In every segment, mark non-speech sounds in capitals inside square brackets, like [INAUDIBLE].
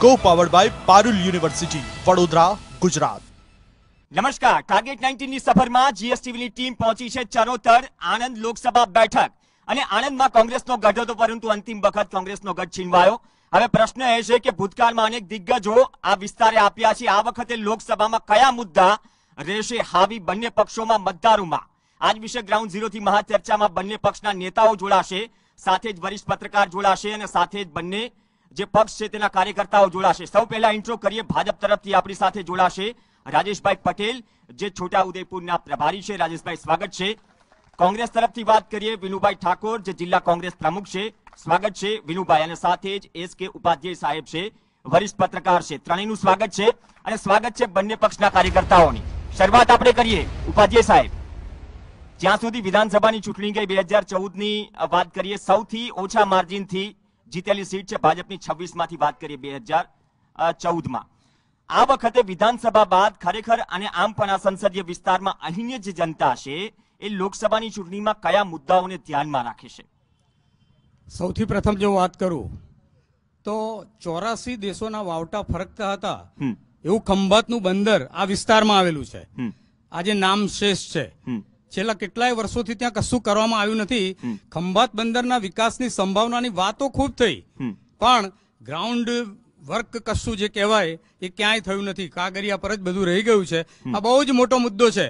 Co powered by Parul university Vadodara Gujarat નમસ્કાર. Target 19 ની સફરમાં જીએસટીવીની team પહોંચી છે ચરોતર આણંદ લોકસભા બેઠક. અને આણંદમાં કોંગ્રેસનો ગઢ હતો, પરંતુ અંતિમ વખત કોંગ્રેસનો ગઢ છીનવાયો. હવે પ્રશ્ન એ છે કે ભૂતકાળમાં અનેક દિગ્ગજો આ વિસ્તારે આપ્યા છે. આ વખતે લોકસભામાં કયા મુદ્દા રહેશે? હાવી બંને પક્ષોમાં મતદારોમાં. આજ વિશે ગ્રાઉન્ડ ઝીરોથી મહાચર્ચામાં બંને પક્ષના નેતાઓ જોડાશે. સાથે જ વરિષ્ઠ પત્રકાર જોડાશે અને સાથે જ બંને જે પક્ષ છે તેના કાર્યકર્તાઓ જોડાશે. સૌ પહેલા ઇન્ટ્રો કરીએ. ભાજપ તરફથી આપણી સાથે જોડાશે રાજેશભાઈ પટેલ, જે છોટા ઉદયપુરના પ્રભારી છે. રાજેશભાઈ, સ્વાગત છે. કોંગ્રેસ તરફથી વાત કરીએ. વિનુભાઈ ઠાકોર, જે જિલ્લા કોંગ્રેસ પ્રમુખ છે. સ્વાગત છે વિનુભાઈ. અને સાથે જ એસ કે ઉપાધ્યાય સાહેબ છે. વરિષ્ઠ પત્રકાર છે. ત્રણેયનું સ્વાગત છે. અને સ્વાગત છે બંને પક્ષના કાર્યકર્તાઓની. શરૂઆત આપણે કરીએ. ઉપાધ્યાય સાહેબ, જ્યાં સુધી વિધાનસભાની ચૂંટણી ગઈ બે હજાર ચૌદની વાત કરીએ, સૌથી ઓછા માર્જિનથી જીતેલી સીટ છે ભાજપની છવ્વીસમાંથી વાત કરીએ બે હજાર ચૌદમાં. આ વખતે વિધાનસભા બાદ ખરેખર અને આમ પણ આ સંસદીય વિસ્તારમાં અહીંની જે જનતા છે એ લોકસભાની ચૂંટણીમાં કયા મુદ્દાઓને ધ્યાનમાં રાખે છે? સૌથી પ્રથમ જો વાત કરું તો ચોરાસી દેશોના વાવટા ફરકતા હતા. એવું ખંભાતનું બંદર આ વિસ્તારમાં આવેલું છે. આજે નામ શેષ છે છેલ્લા કેટલાય વર્ષોથી ત્યાં કશું કરવામાં આવ્યું નથી. ખંભાત બંદરના વિકાસની સંભાવનાની વાતો ખૂબ થઈ. પણ ગ્રાઉન્ડ વર્ક કશું જે કહેવાય એ ક્યાંય થયું નથી. કાગરિયા પર જ બધું રહી ગયું છે. આ બહુ જ મોટો મુદ્દો છે.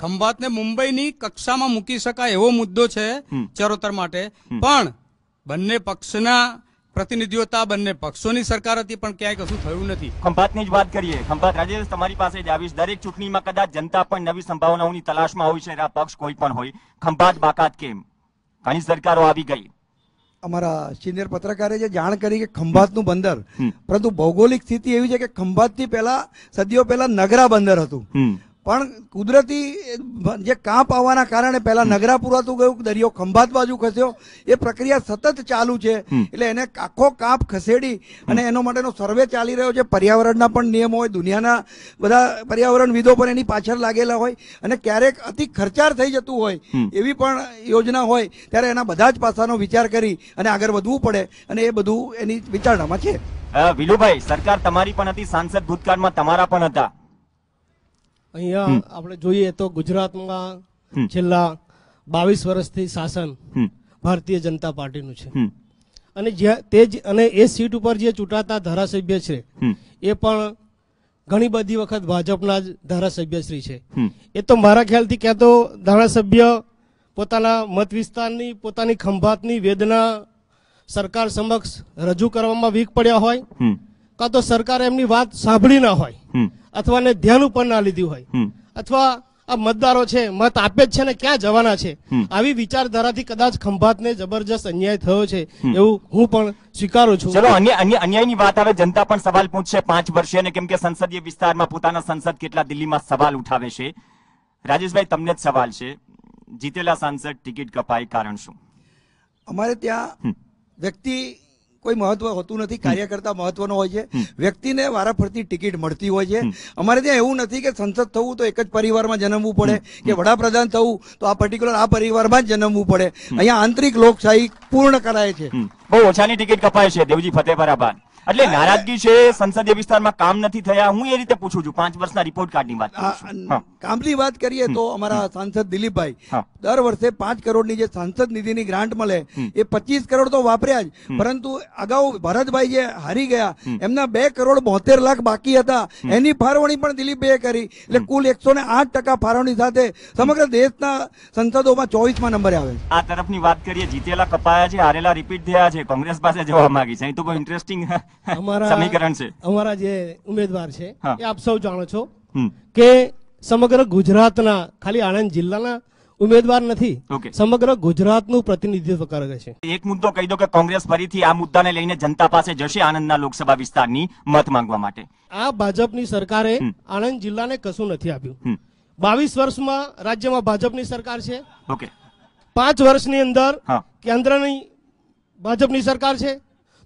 ખંભાતને મુંબઈની કક્ષામાં મૂકી શકાય એવો મુદ્દો છે ચરોતર માટે. પણ બંને પક્ષના પ્રતિનિધિઓ હતા બંને પક્ષોની સરકાર હતી પણ ક્યાંય કશું થયું નથી. ખંભાતની જ વાત કરીએ. ખંભાત રાજેશ તમારી પાસે જ આવીશ. દરેક ચૂંટણીમાં કદાચ જનતા પણ નવી સંભાવનાઓની તલાશમાં હોય છે. આ પક્ષ કોઈ પણ હોય. ખંભાત બાકાત કેમ? ઘણી સરકારો આવી ગઈ. અમારા સિનિયર પત્રકારે જે જાણ કરી કે ખંભાતનું બંદર પરંતુ ભૌગોલિક સ્થિતિ એવી છે કે ખંભાતથી પહેલા સદીઓ પહેલા નગરા બંદર હતું. પણ કુદરતી જે કાંપ આવવાના કારણે પહેલા નગરા પુરાતું ગયું દરિયો ખંભાત બાજુ ખસ્યો. એ પ્રક્રિયા સતત ચાલુ છે. એટલે એને આખો કાંપ ખસેડી અને એનો માટેનો સર્વે ચાલી રહ્યો છે. પર્યાવરણના પણ નિયમો હોય દુનિયાના બધા પર્યાવરણવિદો પણ એની પાછળ લાગેલા હોય અને ક્યારેક અતિ ખર્ચાળ થઈ જતું હોય એવી પણ યોજના હોય ત્યારે એના બધા જ પાસાનો વિચાર કરી અને આગળ વધવું પડે અને એ બધું એની વિચારણામાં છે. વિલુભાઈ સરકાર તમારી પણ હતી સાંસદ ભૂતકાળમાં તમારા પણ હતા. અહીંયા આપણે જોઈએ તો ગુજરાતમાં છેલ્લા બાવીસ વર્ષથી શાસન ભારતીય જનતા પાર્ટીનું છે. અને તે જ અને એ સીટ ઉપર જે ચૂંટાતા ધારાસભ્ય છે એ પણ ઘણી બધી વખત ભાજપના જ ધારાસભ્યશ્રી છે. એ તો મારા ખ્યાલથી ક્યાં તો ધારાસભ્ય પોતાના મત વિસ્તારની પોતાની ખંભાતની વેદના સરકાર સમક્ષ રજૂ કરવામાં વીક પડ્યા હોય કાં તો સરકાર એમની વાત સાંભળી ના હોય. અથવા ને ધ્યાન ઉપર ના લીધી હોય. અથવા આ મતદારો છે મત આપે જ છે ને ક્યાં જવાના છે. આવી વિચારધારાથી કદાચ ખંભાતને જબરજસ્ત અન્યાય થયો છે એવું હું પણ સ્વીકારું છું. ચલો અન્ય અન્ય અન્યાયની વાત આવે જનતા પણ સવાલ પૂછશે પાંચ વર્ષે અને કેમ કે સંસદીય વિસ્તારમાં પોતાના સંસદ કેટલા દિલ્હીમાં સવાલ ઉઠાવે છે. રાજેશભાઈ તમને જ સવાલ છે. જીતેલા સાંસદ ટિકિટ કપાય કારણ શું? અમારે ત્યાં વ્યક્તિ કોઈ મહત્વ હોતું નથી કાર્યકર્તા મહત્વનો હોય છે. વ્યક્તિને વારાફરતી ટિકિટ મળતી હોય છે. અમારે ત્યાં એવું નથી કે સંસદ થવું તો એક જ પરિવારમાં જન્મવું પડે કે વડાપ્રધાન થવું તો આ પર્ટિક્યુલર આ પરિવારમાં જ જન્મવું પડે. અહીંયા આંતરિક લોકશાહી પૂર્ણ કરાય છે. બહુ ઓછાની ટિકિટ કપાય છે. દેવજી ફતેપરાબાદ એટલે નારાજગી છે સંસદીય વિસ્તારમાં કામ નથી થયા. હું એ રીતે પૂછું છું પાંચ વર્ષના રિપોર્ટ કાર્ડની વાત કામની વાત કરીએ તો અમારા સાંસદ દિલીપભાઈ દર વર્ષે પાંચ કરોડની જે સાંસદ નિધિની ગ્રાન્ટ મળે એ પચીસ કરોડ તો વાપર્યા જ. પરંતુ અગાઉ ભરતભાઈ જે હારી ગયા એમના બે કરોડ બોતેર લાખ બાકી હતા. એની ફાળવણી પણ દિલીપભાઈએ કરી. એટલે કુલ એકસો ને આઠ ટકા ફાળવણી સાથે સમગ્ર દેશના સંસદોમાં ચોવીસમાં નંબરે આવે આ તરફની વાત કરીએ જીતેલા કપાયા છે હારેલા રિપીટ થયા છે કોંગ્રેસ પાસે જવા માંગી છે. તો બહુ ઇન્ટરેસ્ટિંગ [LAUGHS] અમારા સમીકરણ છે. અમારા જે ઉમેદવાર છે એ આપ સૌ જાણો છો કે સમગ્ર ગુજરાતના ખાલી આણંદ જિલ્લાના ઉમેદવાર નથી. સમગ્ર ગુજરાતનું પ્રતિનિધિત્વ કરે છે. એક મુદ્દો કહી દો કે કોંગ્રેસ ફરીથી આ મુદ્દાને લઈને જનતા પાસે જશે આણંદના લોકસભા વિસ્તારની મત માંગવા માટે. આ ભાજપની સરકારે. આણંદ જિલ્લાને કશું નથી આપ્યું. બાવીસ વર્ષમાં રાજ્યમાં ભાજપની સરકાર છે. ઓકે. પાંચ વર્ષની અંદર કેન્દ્રની ભાજપની સરકાર છે.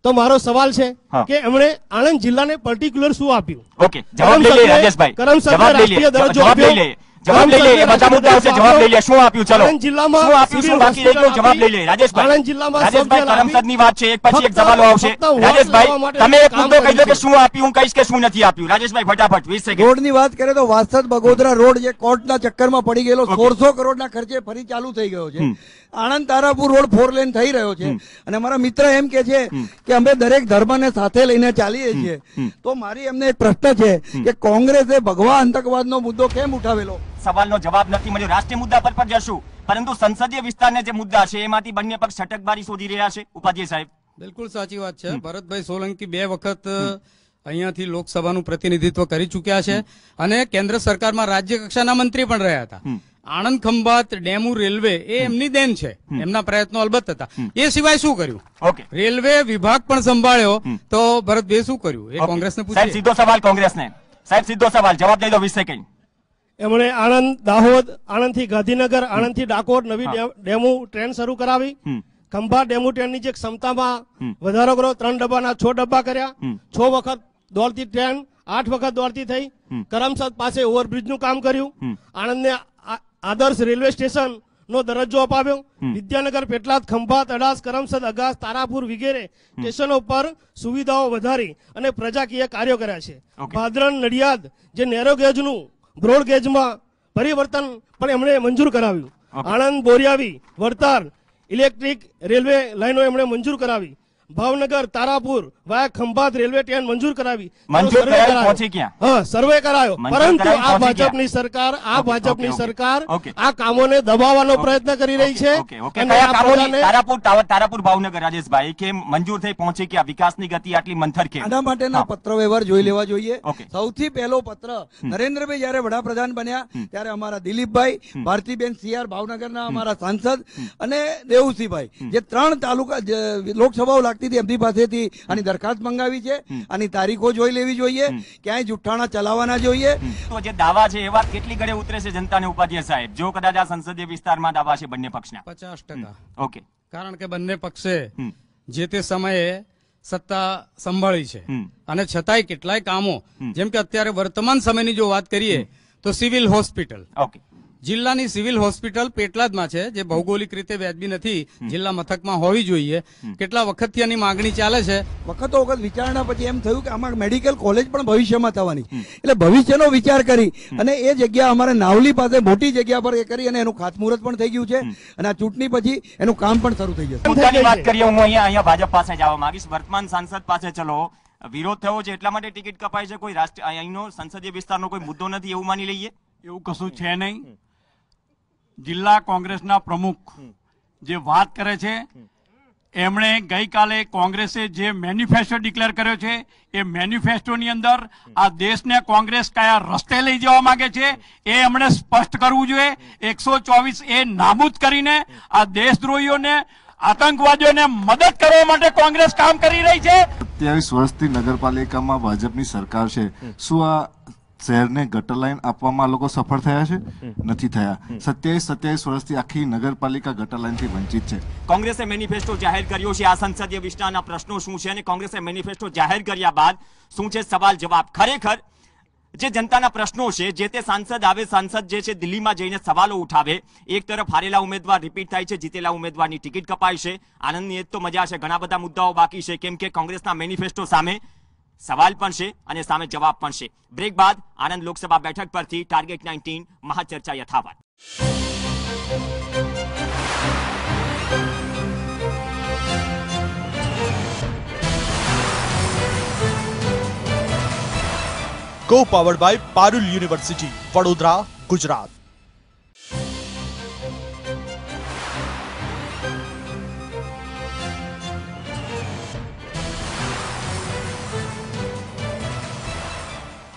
તો મારો સવાલ છે કે એમણે આણંદ જિલ્લાને પર્ટિક્યુલર શું આપ્યું? ઓકે જવાબ લઈ લઈએ રાજેશભાઈ. કરમસદને રાષ્ટ્રીય દરજ્જો જવાબ લઈ આપ્યો. જવાબ લઈ લે બધા મુદ્દા હશે જવાબ લઈ લે શું આપ્યું? ચલો. આણંદ જિલ્લામાં શું આપ્યું શું બાકી રહી ગયું? જવાબ લઈ લે રાજેશભાઈ. આણંદ જિલ્લામાં રાજેશભાઈ કરમસદની વાત છે એક પછી એક સવાલો આવશે. રાજેશભાઈ તમે એક મુદ્દો કહી દો કે શું આપ્યું હું કહીશ કે શું નથી આપ્યું. રાજેશભાઈ ફટાફટ 20 સેકન્ડ રોડની વાત કરીએ તો વાસદ બગોદરા રોડ જે કોર્ટના ચક્કરમાં પડી ગયેલો સોળસો કરોડના ખર્ચે ફરી ચાલુ થઈ ગયો છે. Anand Tarapur road four lane થઈ રહ્યો છે. અને મારા મિત્ર એમ કે છે કે અમે દરેક ધર્મને સાથે લઈને ચાલીએ છીએ. તો મારી એમને એક પ્રશ્ન છે કે કોંગ્રેસે ભગવા આતંકવાદનો મુદ્દો કેમ ઉઠાવેલો? સવાલનો જવાબ નથી મળ્યો. રાષ્ટ્રીય મુદ્દા પર પણ જશું. પરંતુ સંસદીય વિસ્તારના જે મુદ્દા છે એમાંથી બંને પક્ષ છટકબારી શોધી રહ્યા છે. ઉપાધ્યાય સાહેબ. બિલકુલ સાચી વાત છે. ભરતભાઈ સોલંકી બે વખત અહીંયાથી લોકસભાનું પ્રતિનિધિત્વ કરી ચૂક્યા છે. અને કેન્દ્ર સરકારમાં રાજ્ય કક્ષાના મંત્રી પણ રહ્યા હતા. આણંદ ખંભાત ડેમુ રેલવે એ એમની દેન છે. એમના પ્રયત્નો અલબત્ત હતા. એ સિવાય શું કર્યું? ઓકે. રેલવે વિભાગ પણ સંભાળ્યો. તો ભરતભાઈ શું કર્યું? એ કોંગ્રેસને સાહેબ પૂછીએ સીધો સવાલ કોંગ્રેસને. સાહેબ સીધો સવાલ જવાબ દઈ દો વીસ સેકન્ડ એમણે આણંદ દાહોદ આણંદથી ગાંધીનગર આણંદથી ડાકોર નવી ડેમુ ટ્રેન શરૂ કરાવી. ખંભાત ડેમુ ટ્રેનની જે ક્ષમતામાં વધારો કર્યો ત્રણ ડબ્બાના છ ડબ્બા કર્યા. છ વખત દોડતી ટ્રેન આઠ વખત દોડતી થઈ. કરમસદ પાસે ઓવરબ્રિજનું કામ કર્યું. આણંદને આ- આદર્શ રેલવે સ્ટેશન નો દરજ્જો અપાવ્યો વિદ્યાનગર પેટલાદ ખંભાત અડાસ કરમસદ અગાસ તારાપુર વગેરે સ્ટેશનો પર સુવિધાઓ વધારી અને પ્રજાકીય કાર્યો કર્યા છે. ભાદરણ નડિયાદ જે નેરો ગેજનું બ્રોડ ગેજમાં પરિવર્તન પણ એમણે મંજૂર કરાવ્યું। આણંદ બોરિયાવી વડતાલ ઇલેક્ટ્રિક રેલવે લાઈનો એમણે મંજૂર કરાવી। Bhavnagar Tarapur via Khambhat railway train મંજૂર કરાવી. મંજૂર. પહોંચી ક્યાં? હા સર્વે કરાયો. પરંતુ આ ભાજપની સરકાર આ ભાજપની. સરકાર આ કામોને દબાવવાનો પ્રયત્ન કરી રહી છે. Okay okay. અને આ પ્રજાને તારાપુર તારાપુર ભાવનગર રાજેશભાઈ કે મંજૂર થઈ પહોંચી કે વિકાસની ગતિ આટલી મંથર કે આના માટેના પત્ર વ્યવહાર જોઈ લેવા જોઈએ. સૌથી પહેલો પત્ર નરેન્દ્રભાઈ જયારે વડાપ્રધાન બન્યા ત્યારે અમારા દિલીપભાઈ ભારતીબેન સીઆર ભાવનગરના અમારા સાંસદ અને દેવુસિંહભાઈ જે ત્રણ તાલુકા લોકસભાઓ લાગતી હતી એમની પાસેથી આની દરખાસ્ત મંગાવી છે આની તારીખો જોઈ લેવી જોઈએ ક્યાંય જુઠ્ઠાણા ચલાવવાના જોઈએ. તો જે દાવા છે એ વાત કેટલી ઘડે ઉતરે છે જનતાને ઉપાધ્યાય સાહેબ? જો કદાચ આ સંસદીય વિસ્તારમાં દાવા છે બંને પક્ષના. પચાસ ટકા. ઓકે. કારણ કે બંને પક્ષે જે તે સમયે સત્તા સંભાળી છે. અને છતાંય કેટલાય કામો જેમ કે અત્યારે વર્તમાન સમયની જો વાત કરીએ તો સિવિલ હોસ્પિટલ. ઓકે. જિલ્લાની સિવિલ હોસ્પિટલ પેટલાદમાં છે જે ભૌગોલિક રીતે વ્યાજબી નથી જિલ્લા મથકમાં હોવી જોઈએ. કેટલા વખતથી આની માંગણી ચાલે છે? વખતો વખત વિચારણા પછી એમ થયું કે આમાં મેડિકલ કોલેજ પણ ભવિષ્યમાં થવાની. એટલે ભવિષ્યનો વિચાર કરી અને એ જગ્યા અમારે નાવલી પાસે મોટી જગ્યા પર એ કરી અને એનું ખાતમુહૂર્ત પણ થઈ ગયું છે અને આ ચૂંટણી પછી એનું કામ પણ શરૂ થઈ જશે. મુદ્દાની વાત કરીએ હું અહીંયા અહીંયા ભાજપ પાસે જવા માંગીશ. વર્તમાન સાંસદ પાસે ચલો વિરોધ થયો છે એટલા માટે ટિકિટ કપાય છે. કોઈ રાષ્ટ્ર અહીંનો સંસદીય વિસ્તારનો કોઈ મુદ્દો નથી એવું માની લઈએ? એવું કશું છે નહીં. જિલ્લા કોંગ્રેસના પ્રમુખ જે વાત કરે છે એમણે ગઈકાલે કોંગ્રેસે જે મેનિફેસ્ટો ડિક્લેર કર્યો છે એ મેનિફેસ્ટોની અંદર આ દેશને કોંગ્રેસ કયા રસ્તે લઈ જવા માંગે છે એ એમણે સ્પષ્ટ કરવું જોઈએ. એકસો ચોવીસ એ નાબૂદ કરીને આ દેશદ્રોહીઓને આતંકવાદીઓને મદદ કરવા માટે કોંગ્રેસ કામ કરી રહી છે. સત્યાવીસ વર્ષથી નગરપાલિકામાં ભાજપની સરકાર છે. શું આ શહેરને ગટર લાઈન આપવામાં લોકો સફળ થયા છે? નથી થયા. સત્યાવીસ સત્યાવીસ વર્ષથી આખી નગરપાલિકા ગટર લાઇનથી વંચિત છે. કોંગ્રેસે મેનિફેસ્ટો જાહેર કર્યો છે. આ સંસદીય વિસ્તારના પ્રશ્નો શું છે અને કોંગ્રેસે મેનિફેસ્ટો જાહેર કર્યા બાદ શું છે સવાલ જવાબ? ખરેખર જે જનતાના પ્રશ્નો છે જે તે સાંસદ આવે સાંસદ જે છે દિલ્હીમાં જઈને સવાલો ઉઠાવે એક તરફ હારેલા ઉમેદવાર રિપીટ થાય છે જીતેલા ઉમેદવારની ટિકિટ કપાય છે. આનંદની એ જ તો મજા છે ઘણા બધા મુદ્દાઓ બાકી છે. કેમ કે કોંગ્રેસના મેનિફેસ્ટો સામે સવાલ પણ છે અને સામે જવાબ પણ છે. બ્રેક બાદ આનંદ લોકસભા બેઠક પરથી ટાર્ગેટ નાઇન્ટીન મહાચર્ચા યથાવત. Co powered by Parul university Vadodara Gujarat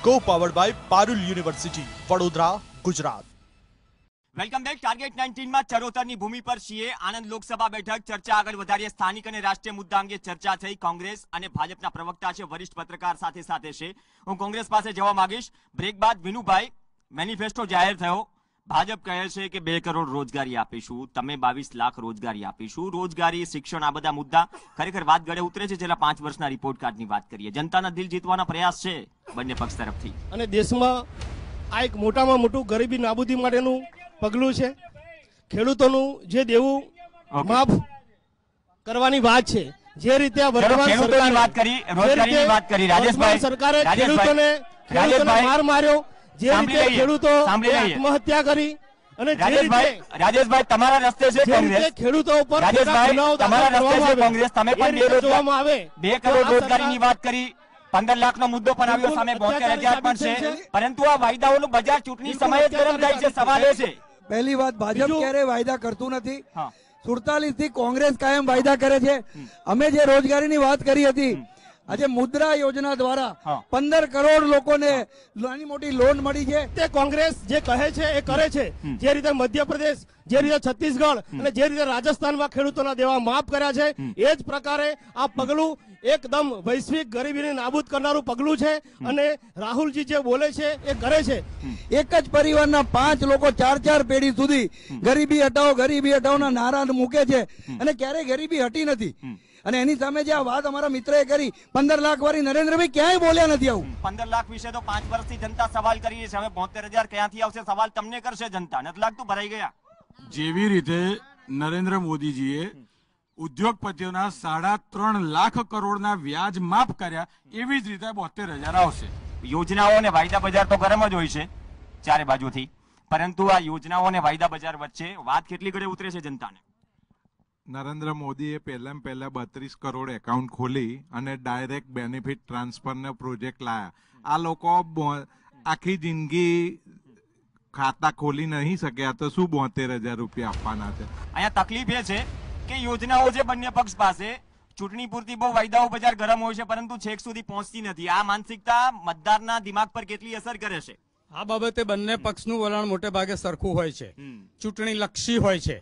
co powered by Parul university Vadodara Gujarat welcome back target નાઇન્ટીનમાં ચરોતરની ભૂમિ પર છીએ આણંદ લોકસભા બેઠક. ચર્ચા આગળ વધારીએ. સ્થાનિક અને રાષ્ટ્રીય મુદ્દા અંગે ચર્ચા થઈ. કોંગ્રેસ અને ભાજપના પ્રવક્તા છે, વરિષ્ઠ પત્રકાર સાથે સાથે છે. હું કોંગ્રેસ પાસે જવા માંગીશ. બ્રેક બાદ વિનુભાઈ મેનિફેસ્ટો જાહેર થયો. ભાજપ કહે છે કે બે કરોડ રોજગારી આપીશું તમે બાવીસ લાખ રોજગારી આપીશું. રોજગારી શિક્ષણ આ બધા મુદ્દા ખરેખર વાત ગળે ઉતરે છે છેલ્લા પાંચ વર્ષના રિપોર્ટ કાર્ડની વાત કરીએ. જનતાના દિલ જીતવાના પ્રયાસ છે બંને પક્ષ તરફથી. અને દેશમાં આ એક મોટામાં મોટું ગરીબી નાબૂદી માટેનું પગલું છે. ખેડૂતોનું જે દેવું. માફ કરવાની વાત છે. જે રીતે આ વર્તમાન સરકારે- વાત કરી, રોજગારીની વાત કરી. રાજેશભાઈ, સરકારે ખેડૂતોને ખેડૂતોને માર માર્યો જે રીતે ખેડૂતો આત્મહત્યા કરી અને રાજેશભાઈ રાજેશભાઈ તમારા રસ્તે છે કોંગ્રેસ. ખેડૂતો ઉપર રાજેશભાઈ તમારા રસ્તે છે કોંગ્રેસ. તમે પણ બેરોજગાર આવે. બે કરોડ રોજગારીની વાત કરી પંદર લાખનો મુદ્દો પણ આવ્યો સામે બોતેર હજાર પણ છે. પરંતુ આ વાયદાઓનું બજાર ચૂંટણી સમયે જ ગરમ થાય છે સવાલ એ છે. પહેલી વાત ભાજપ ક્યારે વાયદા કરતું નથી? સુડતાલીસથી કોંગ્રેસ કાયમ વાયદા કરે છે. અમે જે રોજગારીની વાત કરી હતી આજે મુદ્રા યોજના દ્વારા પંદર કરોડ લોકોને નાની મોટી લોન મળી છે. તે કોંગ્રેસ જે કહે છે એ કરે છે. જે રીતે મધ્યપ્રદેશ જે રીતે છત્તીસગઢ અને જે રીતે રાજસ્થાનમાં ખેડૂતોના દેવા માફ કર્યા છે એ જ પ્રકારે આ પગલું એકદમ વૈશ્વિક ગરીબીને નાબૂદ કરનારું પગલું છે અને રાહુલજી જે બોલે છે એ કરે છે. એક જ પરિવારના પાંચ લોકો ચાર ચાર પેઢી સુધી ગરીબી હટાવો ગરીબી હટાવોના નારા મૂકે છે અને ક્યારેય ગરીબી હટી નથી. અને એની સામે જે આ વાત અમારા મિત્રએ કરી પંદર લાખ વાળી નરેન્દ્રભાઈ ક્યાંય બોલ્યા નથી આવું? પંદર લાખ વિશે તો પાંચ વર્ષથી જનતા સવાલ કરી છે. હવે બોતેર હજાર ક્યાંથી આવશે સવાલ તમને કરશે જનતા. નથી લાગતું? ભરાઈ ગયા. જેવી રીતે નરેન્દ્ર મોદીજીએ ઉદ્યોગપતિઓના સાડા ત્રણ લાખ કરોડના વ્યાજ માફ કર્યા એવી જ રીતે બોતેર હજાર આવશે. યોજનાઓ અને વાયદા બજાર તો ગરમ જ હોય છે ચારે બાજુથી. પરંતુ આ યોજનાઓ અને વાયદા બજાર વચ્ચે વાત કેટલી ઘડે ઉતરે છે જનતાને? નરેન્દ્ર મોદીએ પહેલાં પહેલા બત્રીસ કરોડ એકાઉન્ટ ખોલી અને ડાયરેક્ટ બેનિફિટ ટ્રાન્સફરનો પ્રોજેક્ટ લાયા. આ લોકો આખી જિંદગી ખાતા ખોલી નહીં શક્યા તો શું બોતેર હજાર રૂપિયા આપવાના છે? અહીંયા તકલીફ એ છે કે યોજનાઓ છે બંને પક્ષ પાસે, ચૂંટણી પૂરતી બહુ વાયદાઓ બજાર ગરમ હોય છે, પરંતુ છેક સુધી પહોંચતી નથી. આ માનસિકતા મતદારના દિમાગ પર કેટલી અસર કરે છે? આ બાબતે બંને પક્ષનું વલણ મોટે ભાગે સરખું હોય છે. ચૂંટણી લક્ષી હોય છે.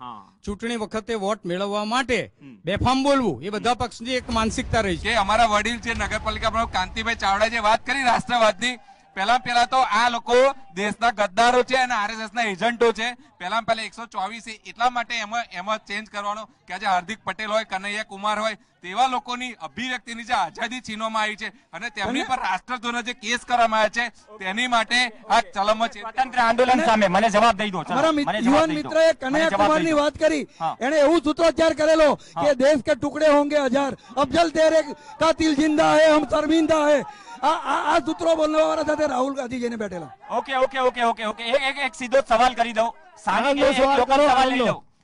ચૂંટણી વખતે વોટ મેળવવા માટે બેફામ બોલવું એ બધા પક્ષની એક માનસિકતા રહી છે. અમારા વડીલ છે નગરપાલિકા પ્રમુખ કાંતિભાઈ ચાવડા જે વાત કરી રાષ્ટ્રવાદની પહેલા પહેલા તો આ લોકો દેશના ગદ્દારો છે અને આરએસએસ ના એજન્ટો છે. પહેલા પહેલા એકસો ચોવીસ એટલા માટે એમાં એમાં ચેન્જ કરવાનો કે આજે હાર્દિક પટેલ હોય કનૈયા કુમાર હોય તેવા લોકોની અભિવ્યક્તિની જે આઝાદી છીનવામાં આવી છે અને તેમની પર રાષ્ટ્રદ્રોહનો જે કેસ કરવામાં આવ્યા છે તેની માટે આ ચલમ છે. સ્વતંત્ર આંદોલન સામે મને જવાબ દઈ દો મિત્ર- યુવાન મને કનૈયા કુમારની વાત કરી. એને એવું સૂત્રોચ્ચાર કરેલો કે દેશ કે ટુકડે હોંગે હજાર. અફજલ તેરે કાતિલ જિંદા હે હમ શર્મિંદા હે. આ આ- આ સૂત્રો બોલવા વાળા સાથે રાહુલ ગાંધી જઈને બેઠેલા. Okay okay okay okay okay. એક એક એક સીધો સવાલ કરી દઉં.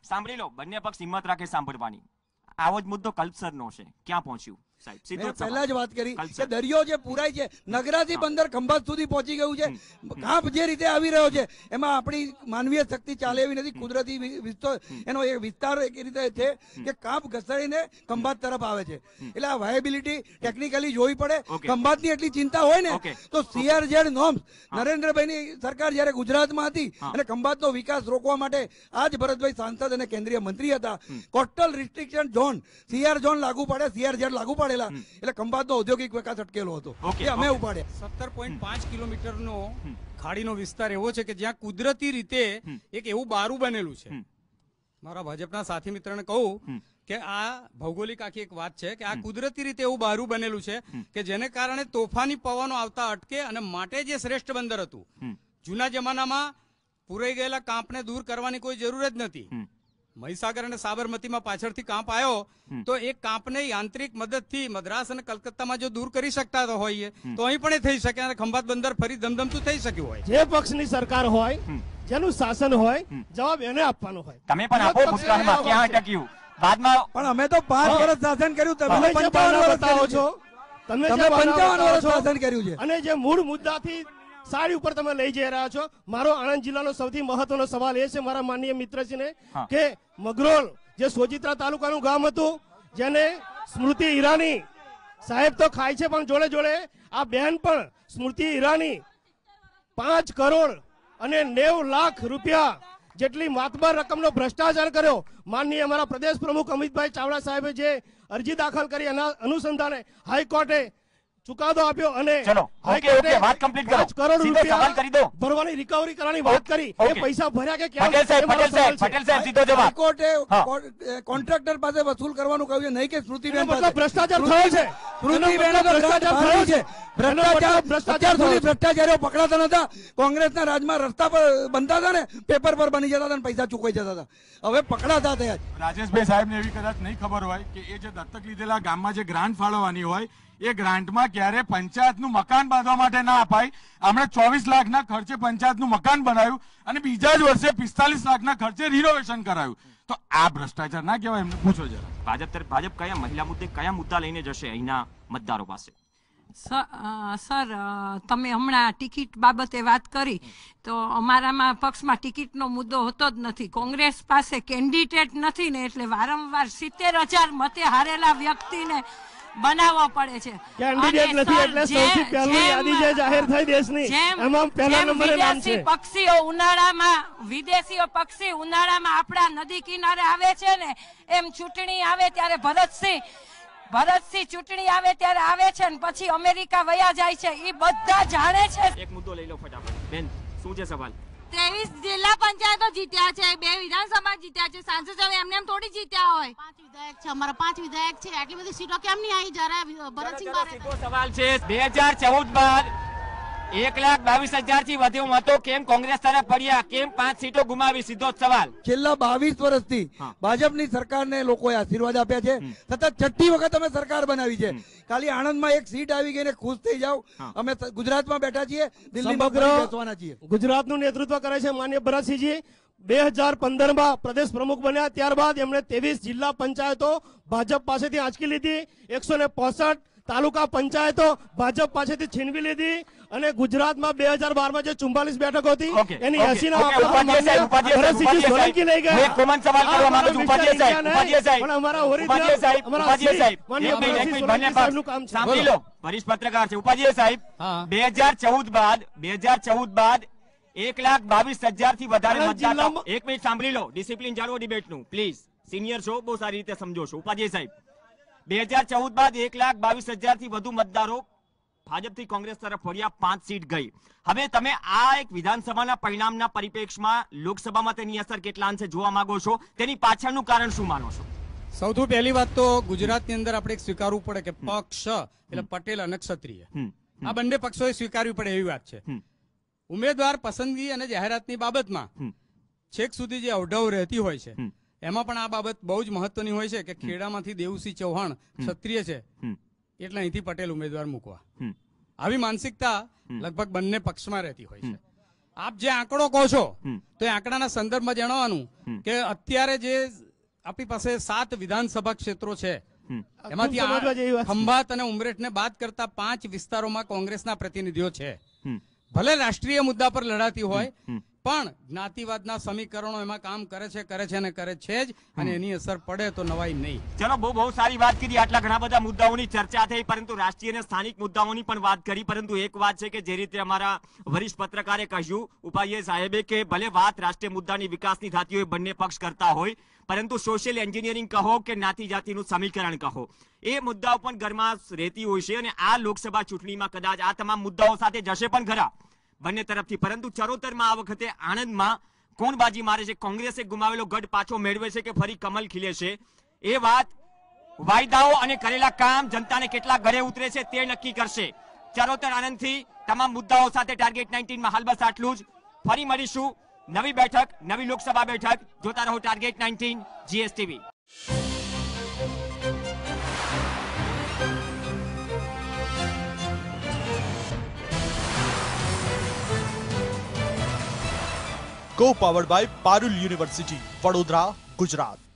સાંભળી લો બંને પક્ષ હિંમત રાખે સાંભળવાની. આવો જ મુદ્દો કલ્પસરનો છે. ક્યાં પહોંચ્યું? સાહેબ. પહેલા જ વાત કરી કે દરિયો જે પુરાય છે નગરાથી બંદર ખંભાત સુધી પહોંચી ગયું છે. કાંપ જે રીતે આવી રહ્યો છે એમાં આપણી માનવીય શક્તિ ચાલે એવી નથી કુદરતી એનો એક વિસ્તાર એક રીતે છે કે કાંપ ઘસડીને ખંભાત તરફ આવે છે. એટલે આ વાયબિલિટી ટેકનિકલી જોવી પડે. ખંભાત ખંભાતની એટલી ચિંતા હોય ને. તો સીઆરઝેડ નરેન્દ્રભાઈ નરેન્દ્રભાઈની સરકાર જ્યારે ગુજરાતમાં હતી અને ખંભાતનો વિકાસ રોકવા માટે આજ ભરતભાઈ સાંસદ અને કેન્દ્રીય મંત્રી હતા coastal restriction zone CR zone લાગુ પડે સીઆરઝેડ લાગુ પડેલા એટલે ખંભાતનો ઔદ્યોગિક વિકાસ અટકેલો હતો. એ અમે. ઉપાડ્યા. સત્તર પોઈન્ટ પાંચ કિલોમીટરનો ખાડીનો વિસ્તાર એવો છે કે જ્યાં કુદરતી રીતે એક એવું બારું બનેલું છે. મારા ભાજપના સાથી મિત્રને કહું કે આ ભૌગોલિક આખી એક વાત છે કે આ કુદરતી રીતે એવું બારું બનેલું છે કે જેને કારણે તોફાની પવનો આવતા અટકે અને માટે જે શ્રેષ્ઠ બંદર હતું. જૂના જમાનામાં પુરાઈ ગયેલા કાંપને દૂર કરવાની કોઈ જરૂર જ નથી મહીસાગર અને સાબરમતીમાં પાછળથી કાંપ આવ્યો તો એ કાંપને યાંત્રિક મદદથી મદ્રાસ અને કલકત્તામાં જો દૂર કરી શકતા હોઈએ તો અહીં પણ એ થઈ શકે અને ખંભાત બંદર ફરી ધમધમતું થઈ શક્યું હોય. જે પક્ષની સરકાર હોય જેનું શાસન હોય જવાબ એને આપવાનો હોય. તમે પણ આપો ભૂતકાળમાં ક્યાં અટક્યું? બાદમાં પણ અમે તો પાંચ વર્ષ શાસન કર્યું તમે તમે જે પંચાવન વર્ષ બતાવો છો. તમે તમે જે બહાના 55 બતાવો વર્ષ શાસન કર્યું છે. અને જે મૂળ મુદ્દાથી સાડી ઉપર તમે લઈ જઈ રહ્યા છો મારો આણંદ જિલ્લાનો સૌથી મહત્વનો સવાલ એ છે મારા માનનીય મિત્રજીને. કે મગરોલ જે સોજિત્રા તાલુકાનું ગામ હતું જેને સ્મૃતિ ઈરાની સાહેબ તો ખાય છે પણ જોડે જોડે આ બેન પણ સ્મૃતિ ઈરાની પાંચ કરોડ અને નેવ લાખ રૂપિયા જેટલી માતબર રકમનો ભ્રષ્ટાચાર કર્યો માનનીય અમારા પ્રદેશ પ્રમુખ અમિતભાઈ ચાવડા સાહેબે જે અરજી દાખલ કરી એના અનુસંધાને હાઈકોર્ટે ચુકાદો આપ્યો અને ચલો, ઓકે, ઓકે, વાત કમ્પ્લીટ કરો. કરોડ રૂપિયા સવાલ કરી દો. ભરવાની રિકવરી કરવાની વાત કરી એ પૈસા ભર્યા કે કેમ પટેલ સાહેબ પટેલ સાહેબ પટેલ સાહેબ સીધો જવાબ હાઈકોર્ટે હા. કો- એ કોન્ટ્રાક્ટર પાસે વસૂલ કરવાનું કહ્યું છે નહીં કે સ્મૃતિબેન મતલબ ભ્રષ્ટાચાર થયો છે. સ્મૃતિબેને ભ્રષ્ટાચાર થયો છે. ભ્રષ્ટાચાર ભ્રષ્ટાચાર સુધી ભ્રષ્ટાચારીઓ પકડાતા નતા કોંગ્રેસના રાજમાં રસ્તા પર બનતા હતા ને પેપર પર બની જતા હતા ને પૈસા ચૂકવાઈ જતા હતા. હવે પકડાતા થયા રાજેશભાઈ સાહેબને એવી કદાચ નહીં ખબર હોય કે એ જે દત્તક લીધેલા ગામમાં જે ગ્રાન્ટ ફાળવવાની હોય એ ગ્રાન્ટમાં ક્યારે પંચાયતનું મકાન બાંધવા માટે ના અપાય. હમણાં ચોવીસ લાખના ખર્ચે પંચાયતનું મકાન બનાવ્યું અને બીજા જ વર્ષે પિસ્તાલીસ લાખના ખર્ચે રિનોવેશન કરાયું. તો આ ભ્રષ્ટાચાર ના કહેવાય એમને પૂછો જરા. ભાજપ તરફ ભાજપ કયા મહિલા મુદ્દે કયા મુદ્દા લઈને જશે અહીંના મતદારો પાસે? સર તમે હમણાં ટિકિટ બાબતે વાત કરી તો અમારામાં પક્ષમાં ટિકિટનો મુદ્દો હોતો જ નથી. કોંગ્રેસ પાસે કેન્ડિડેટ નથી ને એટલે વારંવાર સિત્તેર હજાર મતે હારેલા વ્યક્તિને બનાવવો પડે છે. કેન્ડિડેટ નથી એટલે સૌથી પહેલી યાદી જે જાહેર થઈ દેશની એમાં પહેલા નંબરે નામ છે. પક્ષીઓ ઉનાળામાં વિદેશીઓ પક્ષી ઉનાળામાં આપણા નદી કિનારે આવે છે ને એમ ચૂંટણી આવે ત્યારે ભરતસિંહ ભરતસિંહ ચૂંટણી આવે ત્યારે આવે છે ને પછી અમેરિકા વયા જાય છે એ બધા જાણે છે. એક મુદ્દો લઈ લો ફટાફટ. બેન શું છે સવાલ? ત્રેવીસ જિલ્લા પંચાયતો જીત્યા છે બે વિધાનસભા જીત્યા છે સાંસદ એમને એમ થોડી જીત્યા હોય. પાંચ વિધાયક છે અમારા પાંચ વિધાયક છે આટલી બધી સીટો કેમ નહીં આવી? જરા ભરતસિંહ સવાલ છે. બે હજાર ચૌદ બાદ એક લાખ બાવીસ હજારથી વધુ મતો કેમ કોંગ્રેસ તરફ પડ્યા? કેમ પાંચ સીટો ગુમાવી? સીધો સવાલ. છેલ્લા બાવીસ વર્ષથી ભાજપની સરકારને લોકોએ આશીર્વાદ આપ્યા છે. સતત છઠ્ઠી વખત અમે સરકાર બનાવી છે. ખાલી આણંદમાં એક સીટ આવી ગઈ ને ખુશ થઈ જાવ અમે ગુજરાતમાં બેઠા છીએ દિલ્હીમાં છીએ. ગુજરાતનું નેતૃત્વ કરે છે માન્ય ભરતસિંહજી. બે હજાર પંદરમાં પ્રદેશ પ્રમુખ બન્યા. ત્યારબાદ એમણે ત્રેવીસ જિલ્લા પંચાયતો ભાજપ પાસેથી આંચકી લીધી. એકસો ને પોસઠ તાલુકા પંચાયતો ભાજપ પાસેથી છીનવી લીધી અને ગુજરાતમાં બે હજાર બારમાં જે ચુમ્બાલીસ બેઠક હતી એની એસી સોલંકી લઈ પણ અમારા અમારા કામ સાંભળી લો. વરિષ્ઠ પત્રકાર છે. ઉપાધ્યાય સાહેબ બે હજાર ચૌદ બાદ બે હજાર ચૌદ બાદ એક લાખ બાવીસ હજારથી વધારે મતદાતા. એક મિનિટ સાંભળી લો. ડિસિપ્લિન જાળવો ડિબેટનું પ્લીઝ. સિનિયર છો બહુ સારી રીતે સમજો છો. ઉપાધ્યાય સાહેબ. બે હજાર ચૌદ બાદ એક લાખ બાવીસ હજાર વધુ મતદારો ભાજપથી કોંગ્રેસ તરફ વળ્યા પાંચ સીટ ગઈ. હવે તમે આ એક વિધાનસભાના પરિણામના પરિપ્રેક્ષમાં લોકસભામાં તેની અસર કેટલા અંશે જોવા માંગો છો? તેની પાછળનું કારણ શું માનો છો? સૌથી પહેલી વાત તો ગુજરાતની અંદર આપણે એક સ્વીકારવું પડે કે પક્ષ એટલે પટેલ અને ક્ષત્રિય. આ બંને પક્ષોએ સ્વીકારવી પડે એવી વાત છે. ઉમેદવાર પસંદગી અને જાહેરાતની બાબતમાં છેક સુધી જે અવઢવ રહેતી હોય છે. એમાં પણ આ બાબત બહુ જ મહત્વની હોય છે કે ખેડામાંથી દેવસિંહ ચૌહાણ ક્ષત્રિય છે. એટલે અહીંથી પટેલ ઉમેદવાર મૂકવા. આવી માનસિકતા લગભગ બંને પક્ષમાં રહેતી હોય છે. આપ જે આંકડો કહો છો તો એ આંકડાના સંદર્ભમાં જણાવવાનું કે અત્યારે જે આપણી પાસે સાત વિધાનસભા ક્ષેત્રો છે એમાંથી. ખંભાત અને ઉમરેઠને બાદ કરતા પાંચ વિસ્તારોમાં કોંગ્રેસના પ્રતિનિધિઓ છે. ભલે રાષ્ટ્રીય મુદ્દા પર લડાતી હોય. પણ જ્ઞાતિવાદના સમીકરણો એમાં કામ કરે છે કરે છે અને કરે છે જ અને એની અસર પડે તો નવાઈ નહીં. ચલો બહુ બહુ સારી વાત કરી આટલા ઘણા બધા મુદ્દાઓની ચર્ચા થઈ પરંતુ રાષ્ટ્રીય અને સ્થાનિક મુદ્દાઓની પણ વાત કરી. પરંતુ એક વાત છે કે જે રીતે અમારા વરિષ્ઠ પત્રકારે કહ્યું ઉપાધ્યાય સાહેબે કે ભલે વાત રાષ્ટ્રીય મુદ્દાની વિકાસની થતી હોય બંને પક્ષ કરતા હોય પરંતુ સોશિયલ એન્જિનિયરિંગ કહો કે જ્ઞાતિ જાતિનું સમીકરણ કહો. એ મુદ્દાઓ પણ ઘરમાં રહેતી હોય છે અને આ લોકસભા ચૂંટણીમાં કદાચ આ તમામ મુદ્દાઓ સાથે જશે પણ ખરા. બંને તરફથી. પરંતુ ચરોતરમાં આ વખતે આણંદમાં કોણ બાજી મારે છે. કોંગ્રેસે ગુમાવેલો ગઢ પાછો મેળવે છે કે ફરી કમલ ખીલે છે. એ વાત વાયદાઓ અને કરેલા કામ જનતાને કેટલા ઘરે ઉતરે છે તે નક્કી કરશે. ચરોતર આનંદથી તમામ મુદ્દાઓ સાથે ટાર્ગેટ 19 માં હાલ બસ આટલું જ. ફરી મળીશું. નવી બેઠક, નવી લોકસભા બેઠક. જોતા રહો target 19 GSTV. Co powered by Parul university Vadodara Gujarat